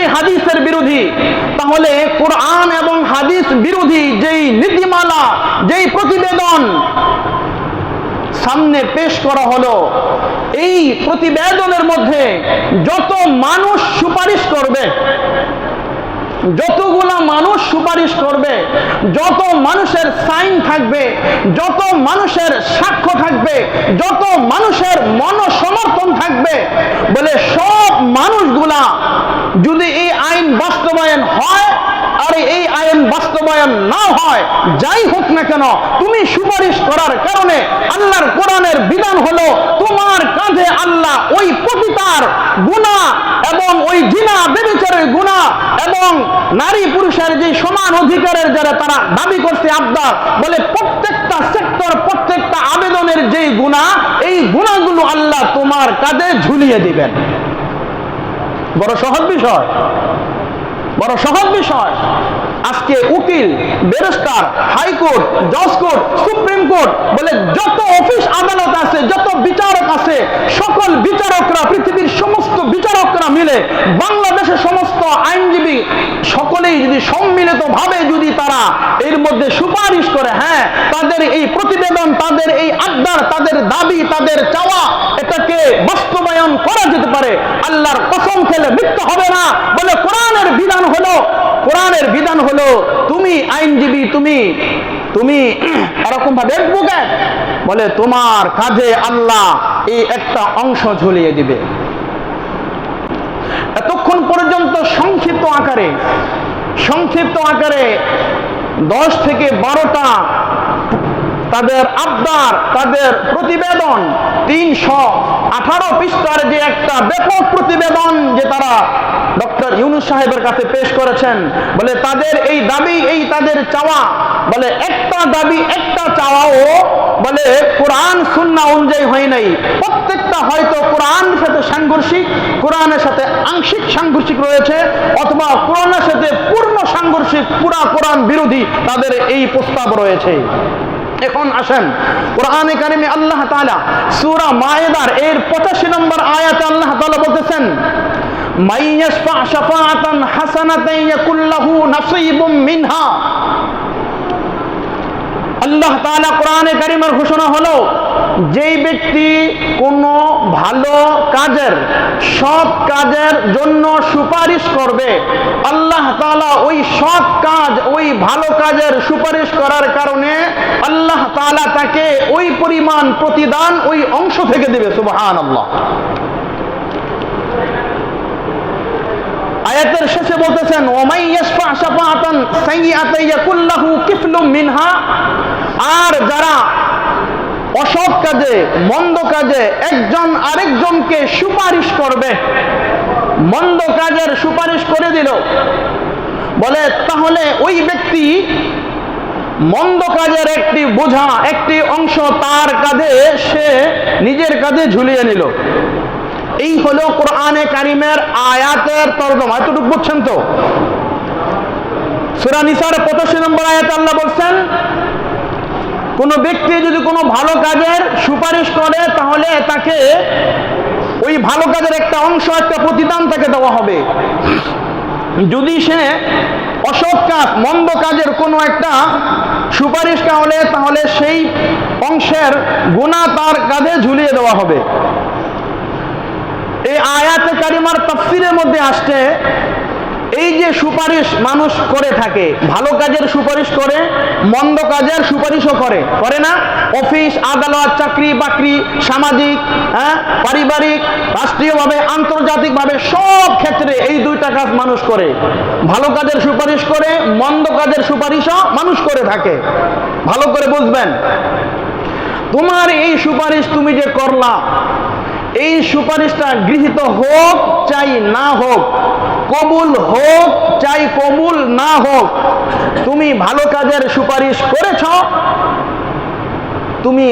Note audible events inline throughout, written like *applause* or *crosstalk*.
দুইটাই হাদিসের বিরোধী। তাহলে কোরআন এবং হাদিস বিরোধী যেই নীতিমালা, যেই প্রতিবেদন সামনে পেশ করা হলো, এই প্রতিবেদনের মধ্যে যত মানুষ সুপারিশ করবে যতগুলা মানুষ সুপারিশ করবে, যত মানুষের সাইন থাকবে, যত মানুষের সাক্ষ্য থাকবে, যত মানুষের মনসমর্থন থাকবে, বলে সব মানুষগুলা যদি এই আইন বাস্তবায়ন হয় আর এই আইন বাস্তবায়ন না হয়, যাই হোক না কেন, তুমি সুপারিশ করার কারণে আল্লাহর কোরআনের বিধান হলো তোমার কাঁধে আল্লাহ ওই পতিতার গুণা এবং ওই জিনা বেবিচারের গুণা এবং নারী পুরুষের যে সমান অধিকারের যারা তারা দাবি করছে আবদার বলে প্রত্যেকটা সেক্টর, প্রত্যেকটা আবেদনের যেই গুণা, এই গুণাগুলো আল্লাহ তোমার কাঁধে ঝুলিয়ে দিবেন। বড় সহজ বিষয়। বড় সহজ বিষয়। আজকে উকিল, ব্যারিস্টার, হাইকোর্ট, জজ কোর্ট, সুপ্রিম কোর্ট বলে যত অফিস আদালত আছে, যত বিচারক আছে, সকল বিচারকরা, পৃথিবীর সমস্ত বিচারকরা মিলে বাংলাদেশের সমস্ত আইনজীবী সম্মিলিত ভাবে যদি তারা এর মধ্যে সুপারিশ করে হ্যাঁ তাদের এই প্রতিবেদন, তাদের এই আড্ডার তাদের দাবি, তাদের চাওয়া এটাকে বাস্তবায়ন করা যেতে পারে, আল্লাহর কসম খেলে মৃত্যু হবে না বলে কোরআনের বিধান হলো, কোরআনের বিধান হলো তুমি আইনজীবী, তুমি তুমি *clears throat* এরকম ভাবে বলে তোমার কাজে আল্লাহ এই একটা অংশ ঝুলিয়ে দিবে। এতক্ষণ পর্যন্ত সংক্ষিপ্ত আকারে সংক্ষিপ্ত আকারে দশ থেকে বারোটা তাদের আবদার, তাদের প্রতিবেদন তিনশো আঠারো পৃষ্ঠার যে একটা ব্যাপক প্রতিবেদন যে তারা ডক্টর ইউনুস সাহেবের কাছে পেশ করেছেন, বলে তাদের এই দাবি, এই তাদের চাওয়া, বলে একটা দাবি, একটা চাওয়াও, বলে কোরআন সুন্না অনুযায়ী হয় নাই। প্রত্যেকটা হয়তো কোরআনের সাথে সাংঘর্ষিক, কোরআনের সাথে আংশিক সাংঘর্ষিক রয়েছে, অথবা কোরআনের সাথে পূর্ণ সাংঘর্ষিক, পুরা কোরআন বিরোধী তাদের এই প্রস্তাব রয়েছে। এখন আসেন। কোরআনে কারিমে আল্লাহ তাআলা সূরা মায়েদার এর 85 নম্বর আয়াতে আল্লাহ তাআলা বলতেছেন আল্লাহ তাআলা কোরআনে কারিমের ঘোষণা হলো যেই ব্যক্তি কোনো ভালো কাজের, সৎ কাজের জন্য সুপারিশ করবে, আল্লাহ তাআলা ওই সৎ কাজ, ওই ভালো কাজের সুপারিশ করার কারণে আল্লাহ তাআলা তাকে ওই পরিমাণ প্রতিদান ওই অংশ থেকে দেবে, সুবহানাল্লাহ। আয়াতের শেষে বলতেছেন, ওমাই ইয়াশফা শাফাআতান সাইয়্যাতান ইয়াকুল্লাহু কিফলুম মিনহা আর যারা অসৎ কাজে, মন্দ কাজে একজন আরেকজনকে সুপারিশ করবে। মন্দ কাজের সুপারিশ করে দিল। বলে, তাহলে ওই ব্যক্তি মন্দ কাজের একটি বোঝা, একটি অংশ তার কাঁধে, সে নিজের কাঁধে ঝুলিয়ে নিল। এই হলো কোরআনে কারিমের আয়াতের তর্জমা। এতটুকু বুঝছেন তো? সুরা নিসার পঁচাশি নম্বর আয়াত আল্লাহ বলছেন কোনো ব্যক্তি যদি কোনো ভালো কাজের সুপারিশ করে, তাহলে তাকে ওই ভালো কাজের একটা অংশ, একটা প্রতিদান তাকে দেওয়া হবে। যদি সে অসৎ কাজ, মন্দ কাজের কোনো একটা সুপারিশ কাহলে তাহলে সেই অংশের গুণা তার কাঁধে ঝুলিয়ে দেওয়া হবে। এই আয়াতে কারিমার তফসিরের মধ্যে আসছে এই যে সুপারিশ মানুষ করে থাকে, ভালো কাজের সুপারিশ করে, মন্দ কাজের সুপারিশও করে। করে না? অফিস, আদালত, চাকরি, বাকরি, সামাজিক হ্যাঁ পারিবারিক, রাষ্ট্রীয়ভাবে, আন্তর্জাতিকভাবে সব ক্ষেত্রে এই দুইটা কাজ মানুষ করে। ভালো কাজের সুপারিশ করে, মন্দ কাজের সুপারিশও মানুষ করে থাকে। ভালো করে বুঝবেন? তোমার এই সুপারিশ তুমি যে করলা, এই সুপারিশটা গৃহীত হোক চাই না হোক কবুল হোক চাই কবুল না হোক, তুমি ভালো কাজের সুপারিশ করেছ, তুমি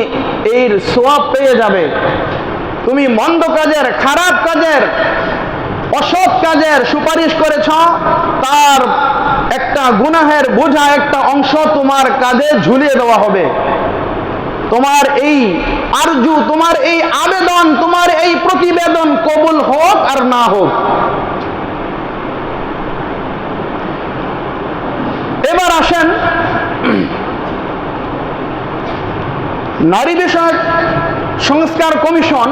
এর সোয়াব পেয়ে যাবে। তুমি মন্দ কাজের, খারাপ কাজের, অসৎ কাজের সুপারিশ করেছ, তার একটা গুনাহের বোঝা, একটা অংশ তোমার কাজে ঝুলিয়ে দেওয়া হবে। তোমার এই আরজু, তোমার এই আবেদন, তোমার এই প্রতিবেদন কবুল হোক আর না হোক। এবার আসেন নারী বিষয়ক সংস্কার কমিশন,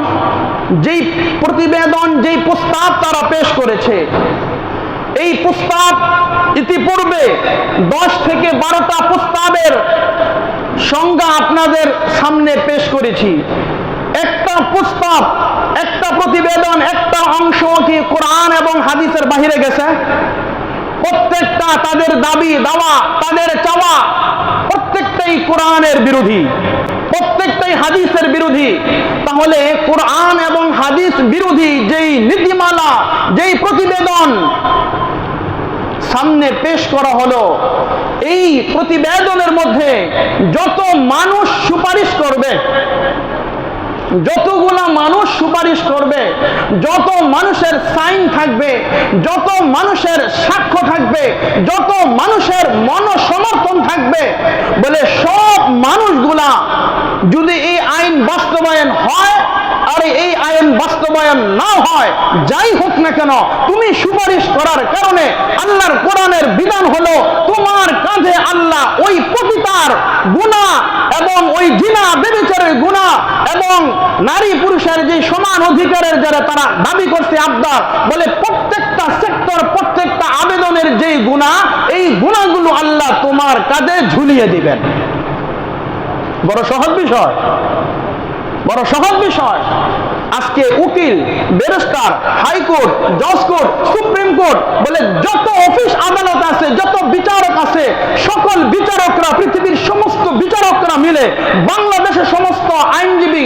যেই প্রতিবেদন, যেই প্রস্তাব তারা পেশ করেছে। এই প্রস্তাব ইতিপূর্বে দশ থেকে বারোটা প্রস্তাবের সংজ্ঞা আপনাদের সামনে পেশ করেছি। একটা প্রস্তাব, একটা প্রতিবেদন, একটা অংশ কি কোরআন এবং হাদিসের বাহিরে গেছে? প্রত্যেকটা তাদের দাবি, দাওয়া, তাদের চাওয়া প্রত্যেকটাই কোরআনের বিরোধী, প্রত্যেকটাই হাদিসের বিরোধী। তাহলে কোরআন এবং হাদিস বিরোধী যেই নীতিমালা, যেই প্রতিবেদন সামনে পেশ করা হলো, এই প্রতিবেদনের মধ্যে যত মানুষ সুপারিশ করবে যতগুলা মানুষ সুপারিশ করবে, যত মানুষের সাইন থাকবে, যত মানুষের সাক্ষ্য থাকবে, যত মানুষের মনসমর্থন থাকবে, বলে সব মানুষগুলা যদি এই আইন বাস্তবায়ন হয় আর এই আইন বাস্তবায়ন না হয়, যাই হোক না কেন, তুমি সুপারিশ করার কারণে আল্লাহর কোরআনের বিধান হলো তোমার কাঁধে আল্লাহ ওই পতিতার গুণা এবং ওই জিনা বেবিচারের গুণা এবং নারী পুরুষের যে সমান অধিকারের যারা তারা দাবি করছে আবদার বলে প্রত্যেকটা সেক্টর প্রত্যেকটা আবেদনের যে গুণা, এই গুণাগুলো আল্লাহ তোমার কাজে ঝুলিয়ে দিবেন। বড় সহজ বিষয়। বড় সহজ বিষয়। আজকে উকিল, ব্যারিস্টার, হাইকোর্ট, জজ কোর্ট, সুপ্রিম কোর্ট বলে যত অফিস আদালত আছে, যত বিচারক আছে, সকল বিচারকরা, পৃথিবীর সমস্ত বিচারকরা মিলে বাংলাদেশের সমস্ত আইনজীবী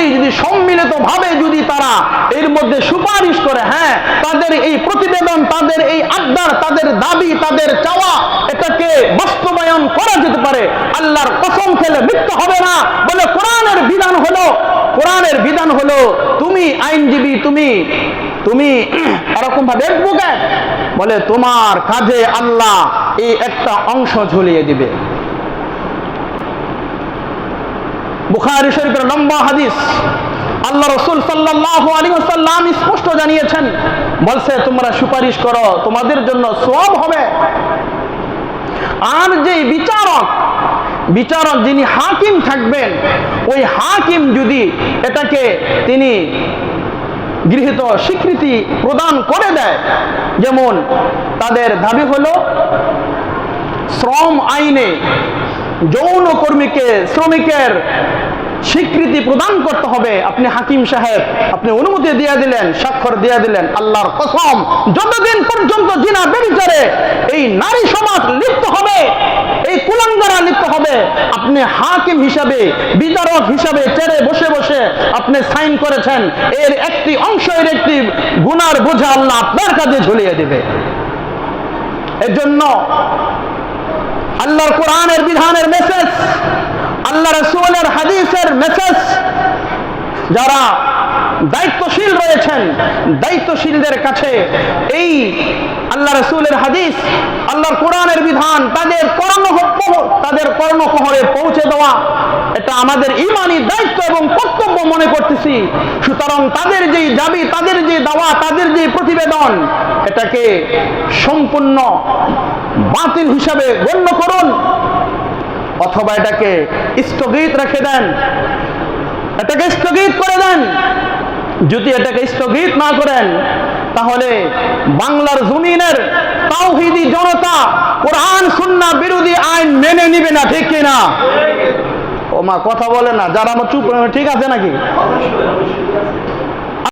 সকলেই যদি সম্মিলিত ভাবে যদি তারা এর মধ্যে সুপারিশ করে হ্যাঁ তাদের এই প্রতিবেদন, তাদের এই আড্ডার তাদের দাবি, তাদের চাওয়া এটাকে বাস্তবায়ন করা যেতে পারে, আল্লাহর কসম খেলে মৃত্যু হবে না বলে কোরআনের বিধান হলো, কোরআনের বিধান হলো তুমি আইনজীবী, তুমি তুমি *clears throat* এরকম ভাবে বলে তোমার কাজে আল্লাহ এই একটা অংশ ঝুলিয়ে দিবে। বুখারি শরীফের লম্বা হাদিস। আল্লাহ রসুল সাল্লাহ আলী সাল্লাম স্পষ্ট জানিয়েছেন, বলছে, তোমরা সুপারিশ করো, তোমাদের জন্য সব হবে। আর যে বিচারক বিচারক যিনি হাকিম থাকবেন, ওই হাকিম যদি এটাকে তিনি গৃহীত স্বীকৃতি প্রদান করে দেয়, যেমন তাদের দাবি হলো শ্রম আইনে যৌন কর্মীকে শ্রমিকের স্বীকৃতি প্রদান করতে হবে। আপনি হাকিম সাহেব, আপনি অনুমতি দিয়ে দিলেন, স্বাক্ষর দিয়ে দিলেন, আল্লাহর কসম। যতদিন পর্যন্ত জিনা বেবিচারে এই নারী সমাজ লিপ্ত হবে, এই কুলাঙ্গারা লিপ্ত হবে, আপনি হাকিম হিসাবে, বিচারক হিসাবে চেড়ে বসে বসে আপনি সাইন করেছেন, এর একটি অংশ, এর একটি গুনার বোঝা আল্লাহ আপনার কাজে ঝুলিয়ে দিবে। এর জন্য আল্লাহর কোরআনের বিধানের মেসেজ আল্লাহ রসুলের হাদিসের মেসেজ যারা দায়িত্বশীল রয়েছেন দায়িত্বশীলদের কাছে এই আল্লাহ রসুলের হাদিস, আল্লাহর কোরআনের বিধান, তাদের কর্ণ তাদের কর্ণকহরে পৌঁছে দেওয়া, এটা আমাদের ইমানি দায়িত্ব এবং কর্তব্য মনে করতেছি। সুতরাং তাদের যেই দাবি, তাদের যে দাওয়া, তাদের যে প্রতিবেদন, এটাকে সম্পূর্ণ বাতিল হিসাবে গণ্য করুন, অথবা এটাকে স্থগিত রেখে দেন। এটাকে স্থগিত করে দেন। যদি এটাকে স্থগিত না করেন, তাহলে বাংলার জমিনের তাওহিদি জনতা, কোরআন সুন্না বিরোধী আইন মেনে নিবে না, ঠিক কিনা? ও মা কথা বলে না। যারা আমার চুপ ঠিক আছে নাকি?